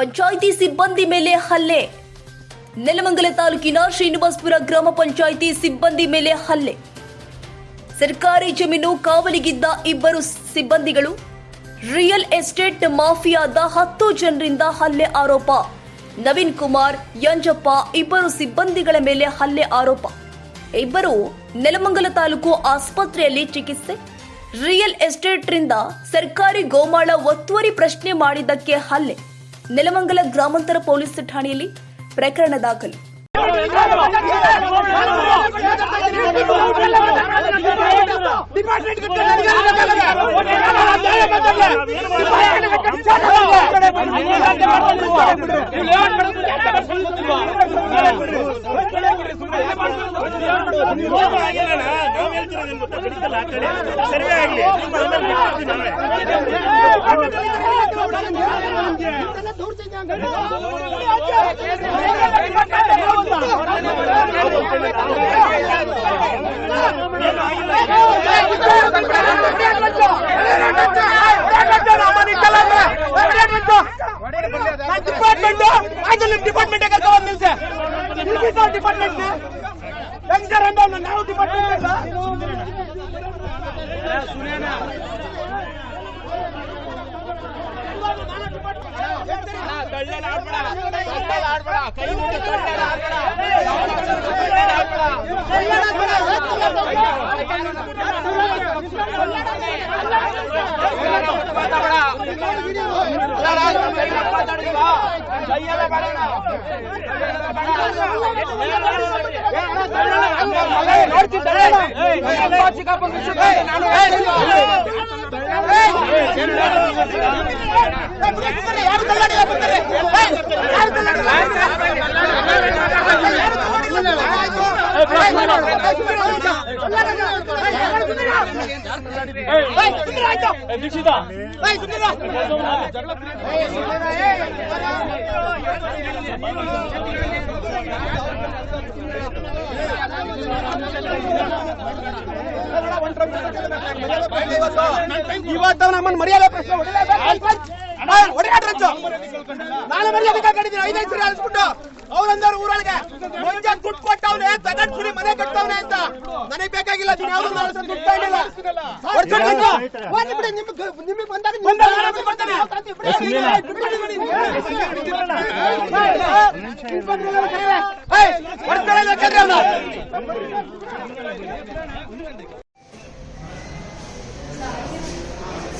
ಪಂಚಾಯಿತಿ ಸಿಬ್ಬಂದಿ ಮೇಲೆ ಹಲ್ಲೆ. ನೆಲಮಂಗಲ ತಾಲೂಕಿನ ಶ್ರೀನಿವಾಸಪುರ ಗ್ರಾಮ ಪಂಚಾಯಿತಿ ಸಿಬ್ಬಂದಿ ಮೇಲೆ ಹಲ್ಲೆ. ಸರ್ಕಾರಿ ಜಮೀನು ಕಾವಲಿಗಿದ್ದ ಇಬ್ಬರು ಸಿಬ್ಬಂದಿಗಳು, ರಿಯಲ್ ಎಸ್ಟೇಟ್ ಮಾಫಿಯಾದ ಹತ್ತು ಜನರಿಂದ ಹಲ್ಲೆ ಆರೋಪ. ನವೀನ್ ಕುಮಾರ್, ಯಂಜಪ್ಪ ಇಬ್ಬರು ಸಿಬ್ಬಂದಿಗಳ ಮೇಲೆ ಹಲ್ಲೆ ಆರೋಪ. ಇಬ್ಬರು ನೆಲಮಂಗಲ ತಾಲೂಕು ಆಸ್ಪತ್ರೆಯಲ್ಲಿ ಚಿಕಿತ್ಸೆ. ರಿಯಲ್ ಎಸ್ಟೇಟ್ರಿಂದ ಸರ್ಕಾರಿ ಗೋಮಾಳ ಒತ್ತುವರಿ ಪ್ರಶ್ನೆ ಮಾಡಿದ್ದಕ್ಕೆ ಹಲ್ಲೆ. ನೆಲಮಂಗಲ ಗ್ರಾಮಾಂತರ ಪೊಲೀಸ್ ಠಾಣೆಯಲ್ಲಿ ಪ್ರಕರಣ ದಾಖಲು. ಸರ್ವೆ ಆಗ್ಲಿ. ಡಿಪಾರ್ಟ್ಮೆಂಟ್ ಡಿಪಾರ್ಟ್ಮೆಂಟ್ ಡಿಪಾರ್ಟ್ಮೆಂಟ್ ನಾವು ಡಿಪಾರ್ಟ್ಮೆಂಟ್ ಕರ್ಕೊಂಡು ನಿಲ್ಸೆ ಡಿಪಾರ್ಟ್ಮೆಂಟ್ ಹೆಂಗ್ ಸರ್ ಅಂತ ನಾವು ಡಿಪಾರ್ಟ್ಮೆಂಟ್ ಇವತ್ತು ನಮ್ಮನ್ನ ಮರ್ಯಾದೆ ಪ್ರಶ್ನೆ ಹೊಡೆಯಾಡ್ರಂಚು ನಾನು ಮರ್ಯಾದೆ ಕಟ್ಟಿದ್ದೀನಿ ಐದೈದು ಸರಿ ಅನ್ಸ್ಬಿಟ್ಟು ಅವ್ರಂದವ್ರು ಊರೊಳಗೆ ಮುಂಜಾನೆ ದುಡ್ಡು ಕೊಟ್ಟವ್ನೆ ತಗೊಂಡ್ ಕುಡಿ ಮನೆ ಕಟ್ಟವ್ನೆ ಅಂತ. ನನಗೆ ಬೇಕಾಗಿಲ್ಲ ನೀನ್ ಯಾವ್ದು ನಾಲ್ಕು ಸಲ ದುಡ್ಡು ತಗೊಂಡಿಲ್ಲ ಬಿಡಿ, ನಿಮ್ಗೆ ನಿಮಗೆ ಬಂದಾಗ ಬರ್ತೀನಿ. ಹೊಡ್ಕೊಳ್ಳೋದು ಬೇಕಾದ್ರೆ ಅವ್ನ.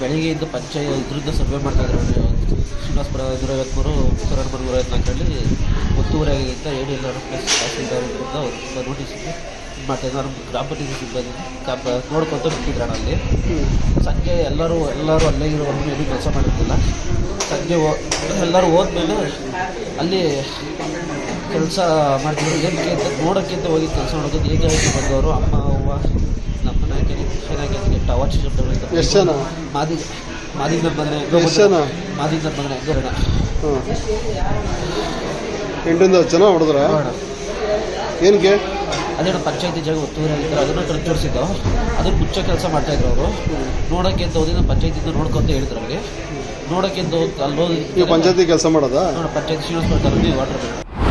ಬೆಳಿಗ್ಗೆ ಇದ್ದು ಪಂಚಾಯ ಇದ್ರದ್ದು ಸರ್ವೆ ಮಾಡ್ತಾ ಇದ್ರು. ಶ್ರೀನಿವಾಸಪುರ ನೂರ ಐವತ್ಮೂರು ಸರಣ್ಪುರ ನೂರ ಐವತ್ನಾಲ್ಕರಲ್ಲಿ ಒತ್ತುವರಿ ಆಗಿಂತ ಹೇಳಿ ಎಲ್ಲರೂ ಪ್ಲೇಸ್ ತಹಸೀಲ್ದಾರ್ ವಿರುದ್ಧ ಒಂದು ನೋಟಿಸ್ ಇದು ಮಾಡ್ತಾ ಇದ್ದಾರೆ ನಮ್ಮ ಗ್ರಾಮ ಪಂಚಾಯತಿ ಸಿಬ್ಬಂದಿ ಕಾಪ ನೋಡ್ಕೊತ ಬಿಟ್ಟಿದ್ರಣ ಅಲ್ಲಿ. ಸಂಜೆ ಎಲ್ಲರೂ ಎಲ್ಲರೂ ಅಲ್ಲೇ ಇರೋವರೆಗೂ ಏನೂ ಕೆಲಸ ಮಾಡಿರ್ತಿಲ್ಲ ಸಂಜೆ ಎಲ್ಲರೂ ಹೋದ್ಮೇಲೆ ಅಲ್ಲಿ ಕೆಲಸ ಮಾಡ್ತಿದ್ರು. ಏನಕ್ಕೆ ಅಂತ ನೋಡೋಕ್ಕೆ ಅಂತ ಹೋಗಿ ಕೆಲಸ ಮಾಡೋದು ಹೇಗೆ ಆಗಿ ಬಂದವರು ಅಮ್ಮ ಅವ್ವ ನಮ್ಮ ಮನೆಯಲ್ಲಿ ಚೆನ್ನಾಗಿ ಟವರ್ ಶಬ್ದಗಳಿಂದ ಎಷ್ಟ್ ಜನ? ಮಾದಿ ಮಾದಿಯಿಂದ ಬಂದರೆ ಮಾದಿಂದ ಜನ? ಮಾದಿಗ ಬಂದರೆ ಗೌರಣ ಹಾಂ ಎಂಟರಿಂದ ಹತ್ತು ಜನ ಹೊಡೆದ್ರ? ಏನಕ್ಕೆ ಅದೇನೋ ಪಂಚಾಯತಿ ಜಾಗ ಒತ್ತುವರಿ ಆಗಿದ್ದರು ಅದನ್ನು ತೋರಿಸಿದ್ದು. ಅದನ್ನ ಮುಚ್ಚೋ ಕೆಲಸ ಮಾಡ್ತಾ ಇದ್ರು ಅವರು. ನೋಡೋಕ್ಕೆ ಅಂತ ಹೋಗಿ ಪಂಚಾಯತಿಂದ ನೋಡ್ಕೊಂತ ಹೇಳಿದ್ರು ಅವ್ರಿಗೆ. ನೋಡೋಕ್ಕೆ ಅಂತ ಹೋಗಿ ಅಲ್ಲಿ ಹೋಗಿ ನೀವು ಪಂಚಾಯತಿ ಕೆಲಸ ಮಾಡೋದಾ? ನೋಡ ಪಂಚಾಯತಿ ಶ್ರೀನಿವಾಸ ಮಾಡ್ತಾರೆ ವಾಟರ್